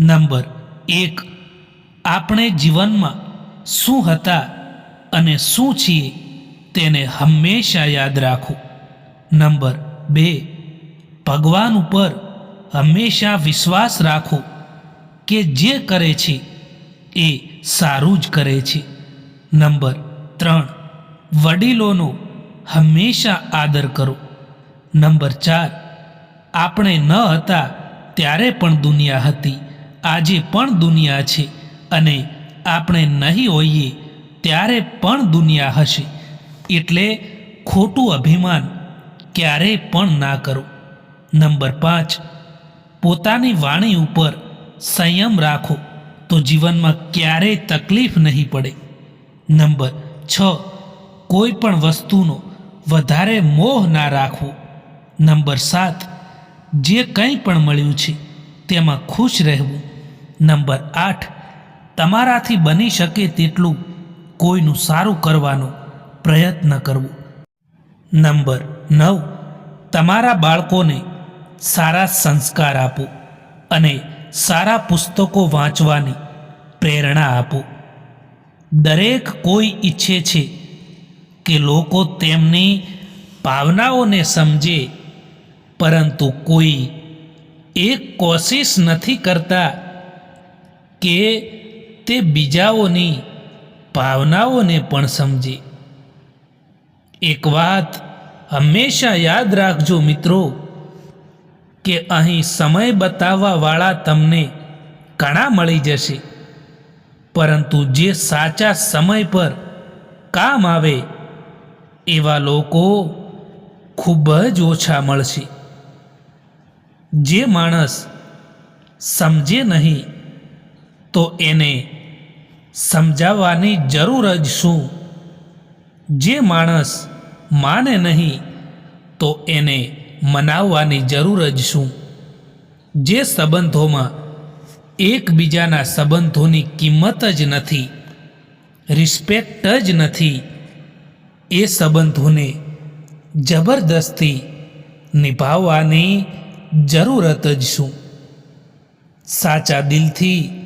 Number એક. આપણે જીવનમાં શું હતા અને શું છીએ તેને હંમેશા યાદ રાખો. નંબર બે. ભગવાન ઉપર હંમેશા વિશ્વાસ રાખો કે જે કરે છે એ સારું જ કરે છે. નંબર ત્રણ. વડીલોનો હંમેશા આદર કરો. નંબર ચાર. આપણે ન હતા ત્યારે પણ દુનિયા હતી. આજે પણ દુનિયા છે અને આપણે નહીં હોઈએ ત્યારે પણ દુનિયા હશે. એટલે ખોટું અભિમાન ક્યારેય પણ ના કરો. નંબર પાંચ, પોતાની વાણી ઉપર સંયમ રાખો તો જીવનમાં ક્યારેય તકલીફ નહીં પડે. નંબર છ, કોઈ પણ વસ્તુનો વધારે મોહ ના રાખવો. નંબર સાત, જે કંઈ પણ મળ્યું છે તેમાં ખુશ રહેવું. નંબર આઠ, તમારાથી બની શકે તેટલું કોઈનું સારું કરવાનો પ્રયત્ન કરવો. નંબર નવ, તમારા બાળકોને સારા સંસ્કાર આપો અને સારા પુસ્તકો વાંચવાની પ્રેરણા આપો. દરેક કોઈ ઈચ્છે છે કે લોકો તેમની ભાવનાઓને સમજે, પરંતુ કોઈ એક કોશિશ નથી કરતા કે તે બીજાઓની ભાવનાઓને પણ સમજે. એક વાત હંમેશા યાદ રાખજો મિત્રો, કે અહીં સમય બતાવવાવાળા તમને ઘણા મળી જશે. પરંતુ જે સાચા સમય પર કામ આવે, એવા લોકો ખૂબ જ ઓછા મળશે. જે માણસ સમજે નહીં તો એને સમજાવવાની જરૂર જ શું? જે માણસ માને નહીં, તો એને મનાવવાની જરૂર જ શું? જે સંબંધોમાં એકબીજાના સંબંધોની કિંમત જ નથી રિસ્પેક્ટ જ નથી, એ સંબંધોને જબરદસ્તી નિભાવવાની જરૂરત જ શું? સાચા દિલથી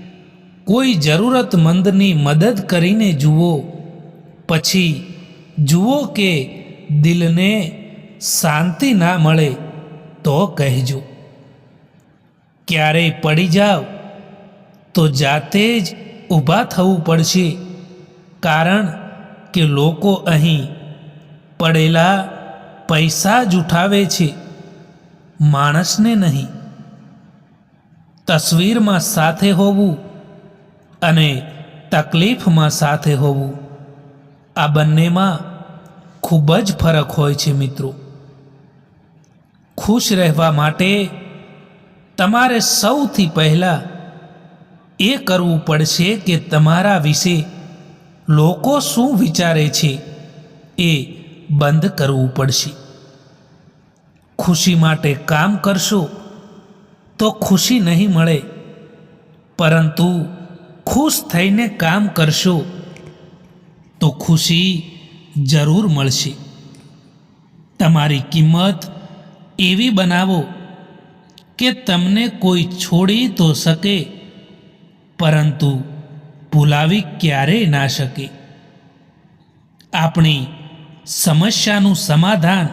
કોઈ જરૂરતમંદની મદદ કરીને જુઓ. પછી જુઓ કે દિલને શાંતિ ના મળે તો કહેજો. ક્યારેય પડી જાવ તો જાતે જ ઊભા થવું પડશે. કારણ કે લોકો અહીં પડેલા પૈસા જ ઉઠાવે છે. માણસને નહીં. તસવીરમાં સાથે હોવું અને તકલીફમાં સાથે હોવું. આ બંનેમાં ખૂબ જ ફરક હોય છે મિત્રો. ખુશ રહેવા માટે તમારે સૌથી પહેલાં એ કરવું પડશે કે તમારા વિશે લોકો શું વિચારે છે એ બંધ કરવું પડશે. ખુશી માટે કામ કરશો તો ખુશી નહીં મળે, પરંતુ ખુશ થઈને કામ કરશો, તો ખુશી જરૂર મળશે. તમારી કિંમત એવી બનાવો કે તમને કોઈ છોડી તો શકે, પરંતુ ભૂલાવી ક્યારેય ના શકે. આપણી સમસ્યાનું સમાધાન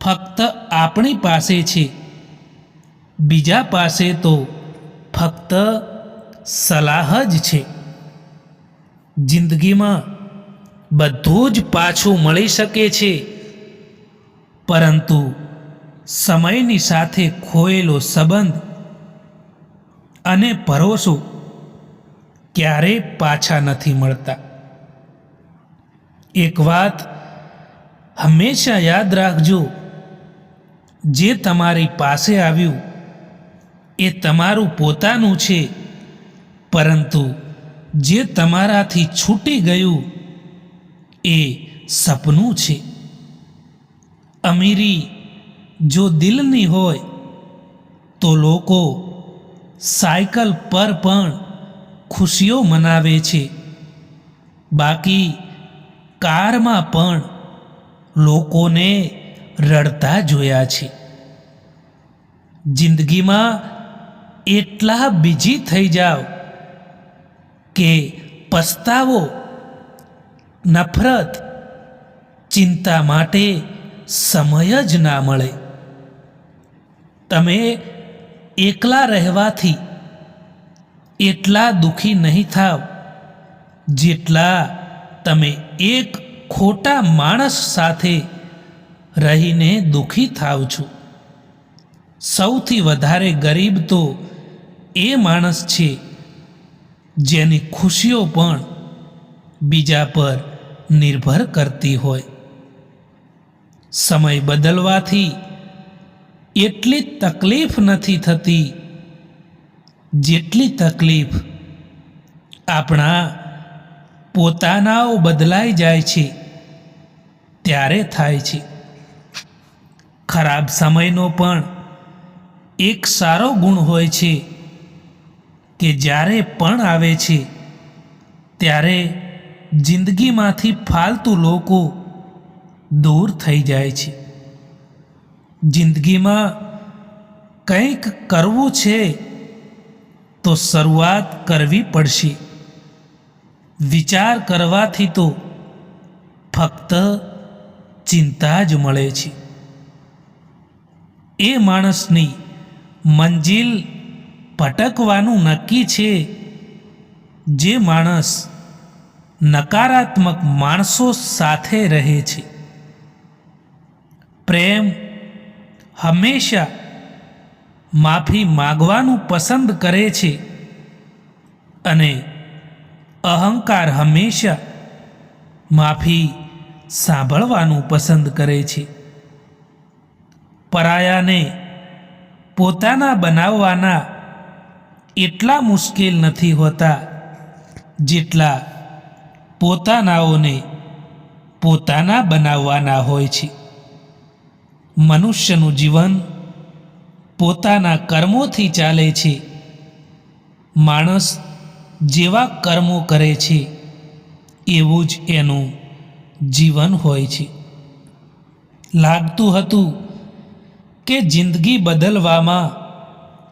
ફક્ત આપણી પાસે છે. બીજા પાસે તો ફક્ત સલાહ જ છે. જિંદગીમાં બધું જ પાછું મળી શકે છે. પરંતુ સમયની સાથે ખોયેલો સંબંધ અને ભરોસો ક્યારેય પાછા નથી મળતા. એક વાત હંમેશા યાદ રાખજો, જે તમારી પાસે આવ્યું એ તમારું પોતાનું છે. પરંતુ જે તમારાથી છૂટી ગયું એ સપનું છે. અમીરી, જો દિલની હોય, તો લોકો સાયકલ પર પણ ખુશીઓ મનાવે છે. બાકી કારમાં પણ લોકોને રડતા જોયા છે. જિંદગીમાં એટલા બીજી થઈ જાઓ કે પસ્તાવો, નફરત, ચિંતા માટે સમય જ ના મળે. તમે એકલા રહેવાથી એટલા દુઃખી નહીં થાવ જેટલા તમે એક ખોટા માણસ સાથે રહીને દુઃખી થાવ છો. સૌથી વધારે ગરીબ તો એ માણસ છે જેની ખુશીઓ પણ બીજા પર નિર્ભર કરતી હોય. સમય બદલવાથી એટલી તકલીફ નથી થતી જેટલી તકલીફ આપણા પોતાનાઓ બદલાઈ જાય છે, ત્યારે થાય છે. ખરાબ સમયનો પણ એક સારો ગુણ હોય છે કે જ્યારે પણ આવે છે, ત્યારે જિંદગીમાંથી ફાલતુ લોકો દૂર થઈ જાય છે. જિંદગીમાં કંઈક કરવું છે, તો શરૂઆત કરવી પડશે. વિચાર કરવાથી તો ફક્ત ચિંતા જ મળે છે. એ માણસની મંજિલ ભટકવાનું નક્કી છે. જે માણસ નકારાત્મક માણસો સાથે રહે છે. પ્રેમ હંમેશા માફી માગવાનું પસંદ કરે છે અને અહંકાર હંમેશા માફી સાંભળવાનું પસંદ કરે છે. પરાયાને પોતાના બનાવવાના એટલા મુશ્કેલ નથી હોતા જેટલા પોતાનાઓને પોતાના બનાવવાના હોય છે. મનુષ્યનું જીવન પોતાના કર્મોથી ચાલે છે. માણસ જેવા કર્મો કરે છે, એવું જ એનું જીવન હોય છે. લાગતું હતું કે જિંદગી બદલવામાં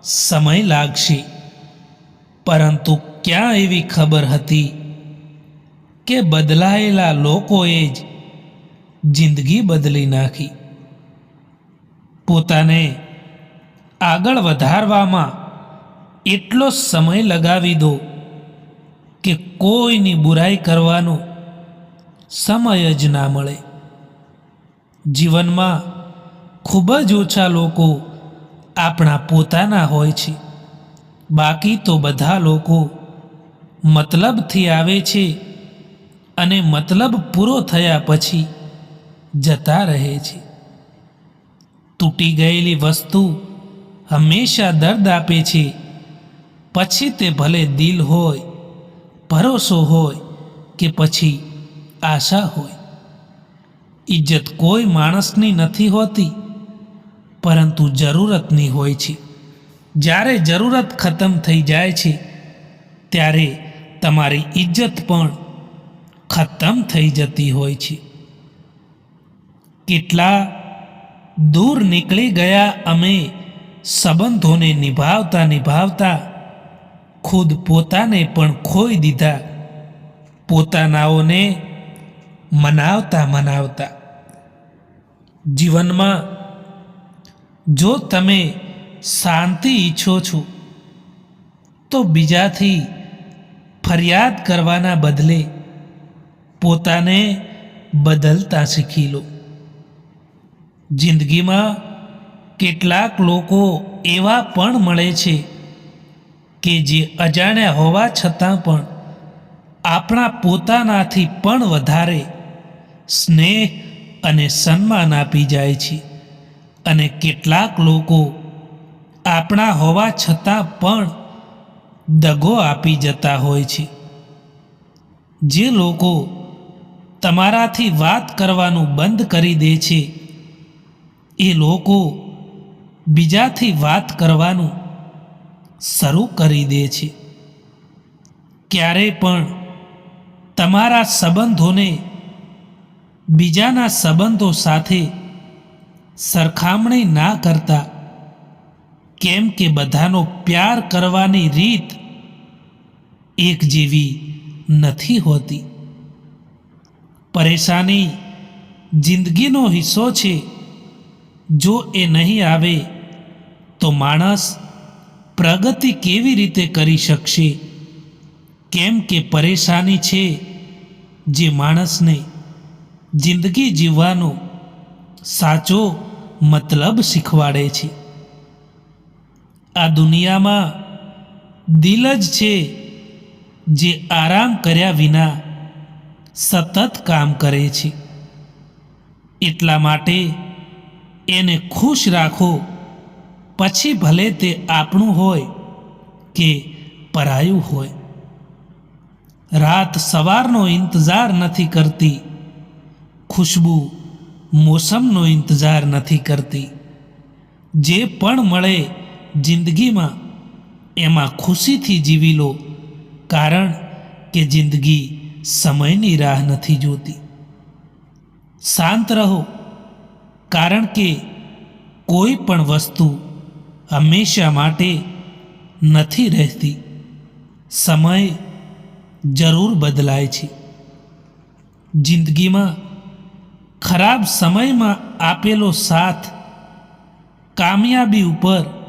સમય લાગશે. પરંતુ ક્યાં એવી ખબર હતી કે બદલાયેલા લોકોએ જ જિંદગી બદલી નાખી? પોતાને આગળ વધારવામાં એટલો સમય લગાવી દો કે કોઈની બુરાઈ કરવાનો સમય જ ના મળે. જીવનમાં ખૂબ જ ઓછા લોકો આપણા પોતાના હોય છે. બાકી તો બધા લોકો મતલબથી આવે છે અને મતલબ પૂરો થયા પછી જતા રહે છે. તૂટી ગયેલી વસ્તુ હંમેશા દર્દ આપે છે. પછી તે ભલે દિલ હોય, ભરોસો હોય કે પછી આશા હોય. ઇજ્જત કોઈ માણસની નથી હોતી, પરંતુ જરૂરતની હોય છે. જ્યારે જરૂરત ખતમ થઈ જાય છે, ત્યારે તમારી ઇજ્જત પણ ખતમ થઈ જતી હોય છે. કેટલા દૂર નીકળી ગયા અમે સંબંધોને નિભાવતા નિભાવતા, ખુદ પોતાને પણ ખોઈ દીધા, પોતાનાઓને મનાવતા મનાવતા. જીવનમાં જો તમે શાંતિ ઈચ્છો છો. તો બીજાથી ફરિયાદ કરવાના બદલે પોતાને બદલતા શીખી લો. જિંદગીમાં કેટલાક લોકો એવા પણ મળે છે કે જે અજાણ્યા હોવા છતાં પણ આપણા પોતાનાથી પણ વધારે સ્નેહ અને સન્માન આપી જાય છે. અને કેટલાક લોકો આપણા હોવા છતાં પણ દગો આપી જતા હોય છે. જે લોકો તમારાથી વાત કરવાનું બંધ કરી દે છે, એ લોકો બીજાથી વાત કરવાનું શરૂ કરી દે છે. ક્યારેય પણ તમારા સંબંધોને બીજાના સંબંધો સાથે સરખામણી ના કરતા કેમ કે બધાનો પ્યાર કરવાની રીત એક જેવી નથી હોતી. પરેશાની જિંદગીનો હિસ્સો છે, જો એ નહીં આવે, તો માણસ પ્રગતિ કેવી રીતે કરી શકશે? કેમ કે પરેશાની છે જે માણસને જિંદગી જીવવાનો સાચો મતલબ શીખવાડે છે. આ દુનિયામાં દિલ જ છે જે આરામ કર્યા વિના સતત કામ કરે છે. એટલા માટે એને ખુશ રાખો. પછી ભલે તે આપણું હોય કે પરાયું હોય. રાત સવારનો ઇંતજાર નથી કરતી. ખુશ્બુ મોસમનો ઇંતજાર નથી કરતી. જે પણ મળે જિંદગીમાં એમાં ખુશીથી જીવી લો, કારણ કે જિંદગી સમયની રાહ નથી જોતી. શાંત રહો, કારણ કે કોઈ પણ વસ્તુ હંમેશા માટે નથી રહેતી. સમય જરૂર બદલાય છે. જિંદગીમાં ખરાબ સમયમાં આપેલો સાથ કામયાબી ઉપર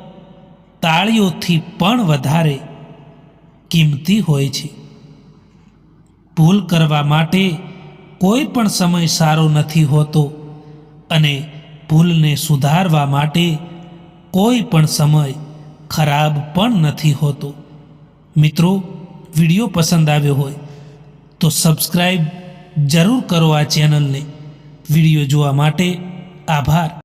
તાળીઓથી પણ વધારે કિંમતી હોય છે. ભૂલ કરવા માટે કોઈ પણ સમય સારો નથી હોતો અને ભૂલને સુધારવા માટે કોઈ પણ સમય ખરાબ પણ નથી હોતો. મિત્રો, વીડિયો પસંદ આવ્યો હોય તો સબસ્ક્રાઈબ જરૂર કરો આ ચેનલને. વીડિયો જોવા માટે આભાર.